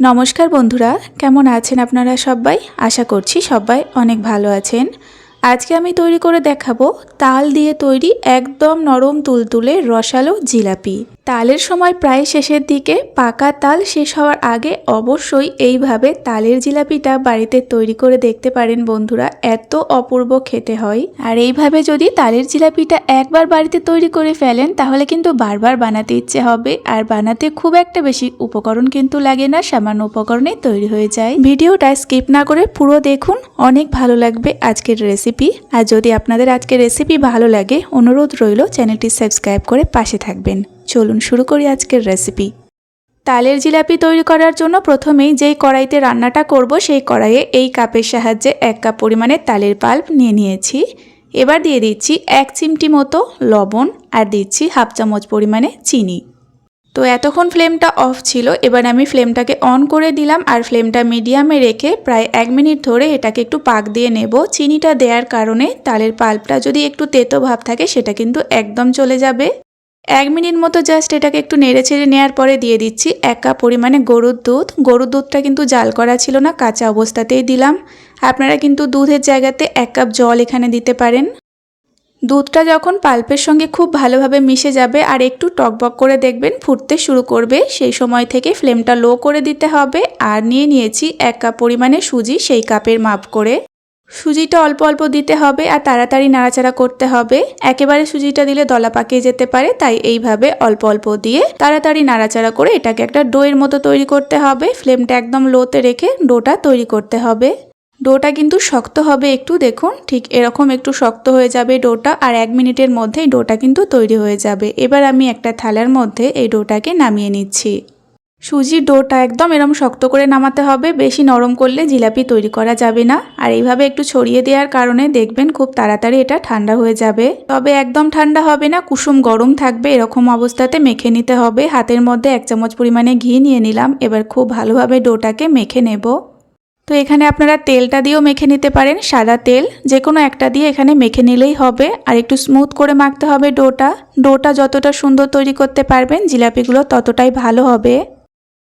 নমস্কার বন্ধুরা, কেমন আছেন আপনারা সবাই? আশা করছি সবাই অনেক ভালো আছেন। আজকে আমি তৈরি করে দেখাবো তাল দিয়ে তৈরি একদম নরম তুলতুলে রসালো জিলাপি। তালের সময় প্রায় শেষের দিকে পাকা তাল শেষ হওয়ার আগে অবশ্যই এইভাবে তালের জিলাপিটা বাড়িতে তৈরি করে দেখতে পারেন বন্ধুরা, এত অপূর্ব খেতে হয়। আর এইভাবে যদি তালের জিলাপিটা একবার বাড়িতে তৈরি করে ফেলেন, তাহলে কিন্তু বারবার বানাতে ইচ্ছে হবে। আর বানাতে খুব একটা বেশি উপকরণ কিন্তু লাগে না, সামান্য উপকরণে তৈরি হয়ে যায়। ভিডিওটা স্কিপ না করে পুরো দেখুন, অনেক ভালো লাগবে আজকের রেসিপি। আর যদি আপনাদের আজকের রেসিপি ভালো লাগে, অনুরোধ রইল চ্যানেলটি সাবস্ক্রাইব করে পাশে থাকবেন। চলুন শুরু করি আজকের রেসিপি তালের জিলাপি তৈরি করার জন্য প্রথমেই যেই কড়াইতে রান্নাটা করব, সেই কড়াইয়ে এই কাপের সাহায্যে এক কাপ পরিমাণে তালের পাল্প নিয়ে নিয়েছি। এবার দিয়ে দিচ্ছি এক চিমটি মতো লবণ আর দিচ্ছি হাফ চামচ পরিমাণে চিনি। তো এতক্ষণ ফ্লেমটা অফ ছিল, এবার আমি ফ্লেমটাকে অন করে দিলাম আর ফ্লেমটা মিডিয়ামে রেখে প্রায় এক মিনিট ধরে এটাকে একটু পাক দিয়ে নেব। চিনিটা দেওয়ার কারণে তালের পাল্পটা যদি একটু তেতো ভাব থাকে, সেটা কিন্তু একদম চলে যাবে। এক মিনিট মতো জাস্ট এটাকে একটু নেড়ে ছেড়ে নেওয়ার পরে দিয়ে দিচ্ছি এক কাপ পরিমাণে গরুর দুধ। গরুর দুধটা কিন্তু জাল করা ছিল না, কাঁচা অবস্থাতেই দিলাম। আপনারা কিন্তু দুধের জায়গাতে এক কাপ জল এখানে দিতে পারেন। দুধটা যখন পাল্পের সঙ্গে খুব ভালোভাবে মিশে যাবে আর একটু টকবক করে দেখবেন ফুটতে শুরু করবে, সেই সময় থেকে ফ্লেমটা লো করে দিতে হবে। আর নিয়ে নিয়েছি এক কাপ পরিমাণে সুজি, সেই কাপের মাপ করে। সুজিটা অল্প অল্প দিতে হবে আর তাড়াতাড়ি নাড়াচাড়া করতে হবে। একেবারে সুজিটা দিলে দলা পাকিয়ে যেতে পারে, তাই এইভাবে অল্প অল্প দিয়ে তাড়াতাড়ি নাড়াচাড়া করে এটাকে একটা ডোয়ের মতো তৈরি করতে হবে। ফ্লেমটা একদম লোতে রেখে ডোটা তৈরি করতে হবে। ডোটা কিন্তু শক্ত হবে একটু, দেখুন, ঠিক এরকম একটু শক্ত হয়ে যাবে ডোটা আর এক মিনিটের মধ্যেই ডোটা কিন্তু তৈরি হয়ে যাবে। এবার আমি একটা থালার মধ্যে এই ডোটাকে নামিয়ে নিচ্ছি। সুজির ডোটা একদম এরম শক্ত করে নামাতে হবে, বেশি নরম করলে জিলাপি তৈরি করা যাবে না। আর এইভাবে একটু ছড়িয়ে দেওয়ার কারণে দেখবেন খুব তাড়াতাড়ি এটা ঠান্ডা হয়ে যাবে। তবে একদম ঠান্ডা হবে না, কুসুম গরম থাকবে, এরকম অবস্থাতে মেখে নিতে হবে। হাতের মধ্যে এক চামচ পরিমাণে ঘি নিয়ে নিলাম, এবার খুব ভালোভাবে ডোটাকে মেখে নেব। তো এখানে আপনারা তেলটা দিয়েও মেখে নিতে পারেন, সাদা তেল যে কোনো একটা দিয়ে এখানে মেখে নিলেই হবে। আর একটু স্মুথ করে মাখতে হবে ডোটা। ডোটা যতটা সুন্দর তৈরি করতে পারবেন, জিলাপিগুলো ততটাই ভালো হবে।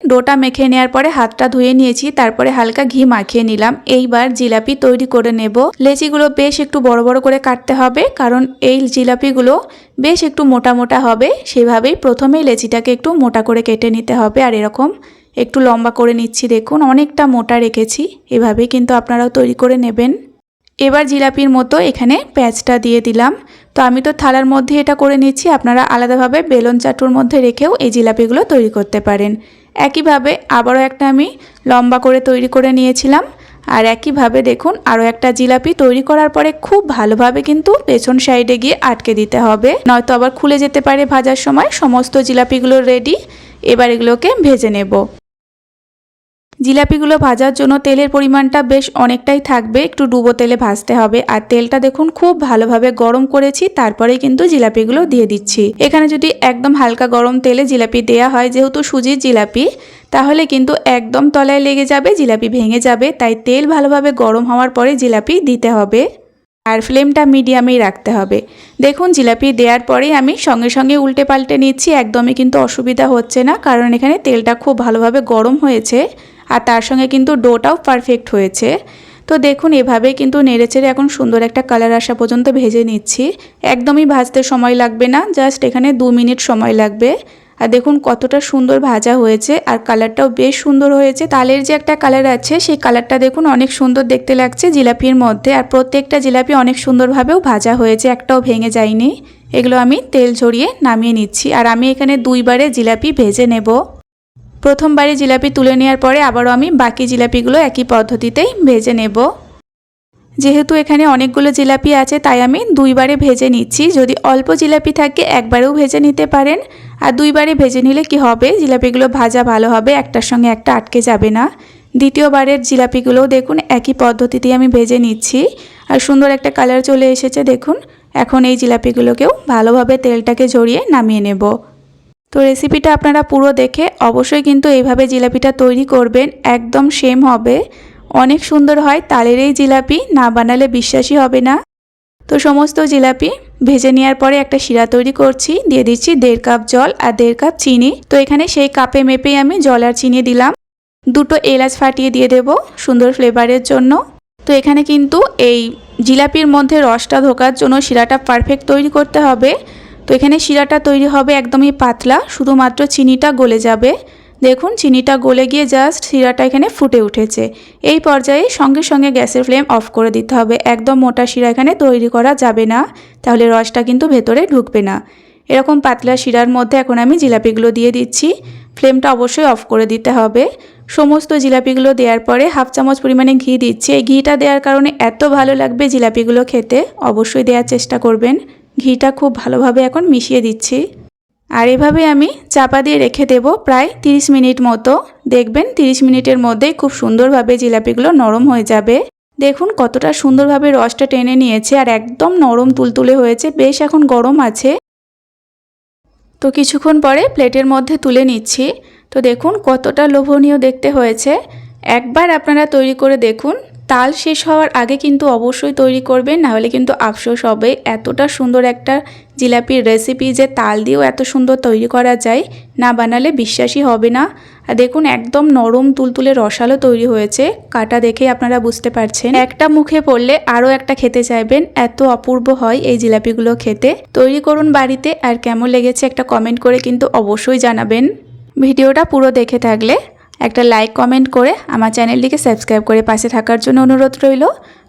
ডোটা মেখে নেওয়ার পরে হাতটা ধুয়ে নিয়েছি, তারপরে হালকা ঘি মাখিয়ে নিলাম। এইবার জিলাপি তৈরি করে নেব। লেচিগুলো বেশ একটু বড় বড় করে কাটতে হবে, কারণ এই জিলাপিগুলো বেশ একটু মোটা মোটা হবে। সেভাবেই প্রথমেই লেচিটাকে একটু মোটা করে কেটে নিতে হবে। আর এরকম একটু লম্বা করে নিচ্ছি, দেখুন, অনেকটা মোটা রেখেছি। এভাবেই কিন্তু আপনারাও তৈরি করে নেবেন। এবার জিলাপির মতো এখানে প্যাঁচটা দিয়ে দিলাম। তো আমি তো থালার মধ্যে এটা করে নিচ্ছি। আপনারা আলাদাভাবে বেলন চাটুর মধ্যে রেখেও এই জিলাপিগুলো তৈরি করতে পারেন। একইভাবে আবারও একটা আমি লম্বা করে তৈরি করে নিয়েছিলাম। আর একইভাবে দেখুন, আরও একটা জিলাপি তৈরি করার পরে খুব ভালোভাবে কিন্তু পেছন সাইডে গিয়ে আটকে দিতে হবে। নয়তো আবার খুলে যেতে পারে ভাজার সময়। সমস্ত জিলাপিগুলো রেডি এবার এগুলোকে ভেজে নেব। জিলাপিগুলো ভাজার জন্য তেলের পরিমাণটা বেশ অনেকটাই থাকবে। একটু ডুবো তেলে ভাজতে হবে। আর তেলটা দেখুন, খুব ভালোভাবে গরম করেছি, তারপরে কিন্তু জিলাপিগুলো দিয়ে দিচ্ছি। এখানে যদি একদম হালকা গরম তেলে জিলাপি দেয়া হয়, যেহেতু সুজির জিলাপি, তাহলে কিন্তু একদম তলায় লেগে যাবে, জিলাপি ভেঙে যাবে। তাই তেল ভালোভাবে গরম হওয়ার পরে জিলাপি দিতে হবে। আর ফ্লেমটা মিডিয়ামেই রাখতে হবে। দেখুন, জিলাপি দেওয়ার পরেই আমি সঙ্গে সঙ্গে উল্টে পাল্টে নিচ্ছি, একদমই কিন্তু অসুবিধা হচ্ছে না, কারণ এখানে তেলটা খুব ভালোভাবে গরম হয়েছে। আর তার সঙ্গে কিন্তু ডোটাও পারফেক্ট হয়েছে। তো দেখুন এভাবেই কিন্তু নেড়েচেড়ে এখন সুন্দর একটা কালার আসা পর্যন্ত ভেজে নিচ্ছি। একদমই ভাজতে সময় লাগবে না জাস্ট এখানে দু মিনিট সময় লাগবে। আর দেখুন, কতটা সুন্দর ভাজা হয়েছে আর কালারটাও বেশ সুন্দর হয়েছে। তালের যে একটা কালার আছে, সেই কালারটা দেখুন, অনেক সুন্দর দেখতে লাগছে জিলাপির মধ্যে। আর প্রত্যেকটা জিলাপি অনেক সুন্দরভাবেও ভাজা হয়েছে, একটাও ভেঙে যায়নি। এগুলো আমি তেল ঝরিয়ে নামিয়ে নিচ্ছি। আর আমি এখানে দুইবারে জিলাপি ভেজে নেব। প্রথমবারে জিলাপি তুলে নেওয়ার পরে আবারও আমি বাকি জিলাপিগুলো একই পদ্ধতিতেই ভেজে নেব। যেহেতু এখানে অনেকগুলো জিলাপি আছে, তাই আমি দুইবারে ভেজে নিচ্ছি। যদি অল্প জিলাপি থাকে, একবারেও ভেজে নিতে পারেন। আর দুইবারে ভেজে নিলে কি হবে? জিলাপিগুলো ভাজা ভালো হবে, একটার সঙ্গে একটা আটকে যাবে না। দ্বিতীয়বারের জিলাপিগুলোও দেখুন, একই পদ্ধতিতেই আমি ভেজে নিচ্ছি। আর সুন্দর একটা কালার চলে এসেছে, দেখুন। এখন এই জিলাপিগুলোকেও ভালোভাবে তেলটাকে ঝরিয়ে নামিয়ে নেব। তো রেসিপিটা আপনারা পুরো দেখে অবশ্যই কিন্তু এইভাবে জিলাপিটা তৈরি করবেন, একদম সেম হবে। অনেক সুন্দর হয় তালের এই জিলাপি, না বানালে বিশ্বাসই হবে না। তো সমস্ত জিলাপি ভেজে নেওয়ার পরে একটা শিরা তৈরি করছি, দিয়ে দিচ্ছি দেড় কাপ জল আর দেড় কাপ চিনি। তো এখানে সেই কাপে মেপেই আমি জল আর চিনি দিলাম। দুটো এলাচ ফাটিয়ে দিয়ে দেব সুন্দর ফ্লেভারের জন্য। তো এখানে কিন্তু এই জিলাপির মধ্যে রসটা ঢোকার জন্য শিরাটা পারফেক্ট তৈরি করতে হবে। তো এখানে শিরাটা তৈরি হবে একদমই পাতলা, শুধুমাত্র চিনিটা গলে যাবে। দেখুন, চিনিটা গলে গিয়ে জাস্ট শিরাটা এখানে ফুটে উঠেছে। এই পর্যায়ে সঙ্গে সঙ্গে গ্যাসের ফ্লেম অফ করে দিতে হবে। একদম মোটা শিরা এখানে তৈরি করা যাবে না, তাহলে রসটা কিন্তু ভেতরে ঢুকবে না। এরকম পাতলা শিরার মধ্যে এখন আমি জিলাপিগুলো দিয়ে দিচ্ছি। ফ্লেমটা অবশ্যই অফ করে দিতে হবে। সমস্ত জিলাপিগুলো দেওয়ার পরে হাফ চামচ পরিমাণে ঘি দিচ্ছি। এই ঘিটা দেওয়ার কারণে এত ভালো লাগবে জিলাপিগুলো খেতে, অবশ্যই দেওয়ার চেষ্টা করবেন। ঘিটা খুব ভালোভাবে এখন মিশিয়ে দিচ্ছি। আর এভাবে আমি চাপা দিয়ে রেখে দেব প্রায় 30 মিনিট মতো। দেখবেন 30 মিনিটের মধ্যেই খুব সুন্দরভাবে জিলাপিগুলো নরম হয়ে যাবে। দেখুন কতটা সুন্দরভাবে রসটা টেনে নিয়েছে আর একদম নরম তুলতুলে হয়েছে, বেশ এখন গরম আছে। তো কিছুক্ষণ পরে প্লেটের মধ্যে তুলে নিচ্ছি। তো দেখুন কতটা লোভনীয় দেখতে হয়েছে। একবার আপনারা তৈরি করে দেখুন। তাল শেষ হওয়ার আগে কিন্তু অবশ্যই তৈরি করবেন নাহলে কিন্তু আফসোস হবে। এতটা সুন্দর একটা জিলাপির রেসিপি যে তাল দিয়েও এত সুন্দর তৈরি করা যায়, না বানালে বিশ্বাসই হবে না। আর দেখুন, একদম নরম তুলতুলে রসালো তৈরি হয়েছে। কাটা দেখে আপনারা বুঝতে পারছেন। একটা মুখে পড়লে আরও একটা খেতে চাইবেন। এত অপূর্ব হয় এই জিলাপিগুলো খেতে। তৈরি করুন বাড়িতে। আর কেমন লেগেছে একটা কমেন্ট করে কিন্তু অবশ্যই জানাবেন। ভিডিওটা পুরো দেখে থাকলে একটা লাইক কমেন্ট করে আমার চ্যানেলটিকে সাবস্ক্রাইব করে পাশে থাকার জন্য অনুরোধ রইল।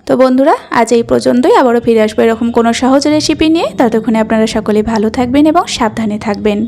তো বন্ধুরা, আজ এই পর্যন্তই। আবারও ফিরে আসব এরকম কোনো সহজ রেসিপি নিয়ে। ততক্ষণে আপনারা সকলে ভালো থাকবেন এবং সাবধানে থাকবেন।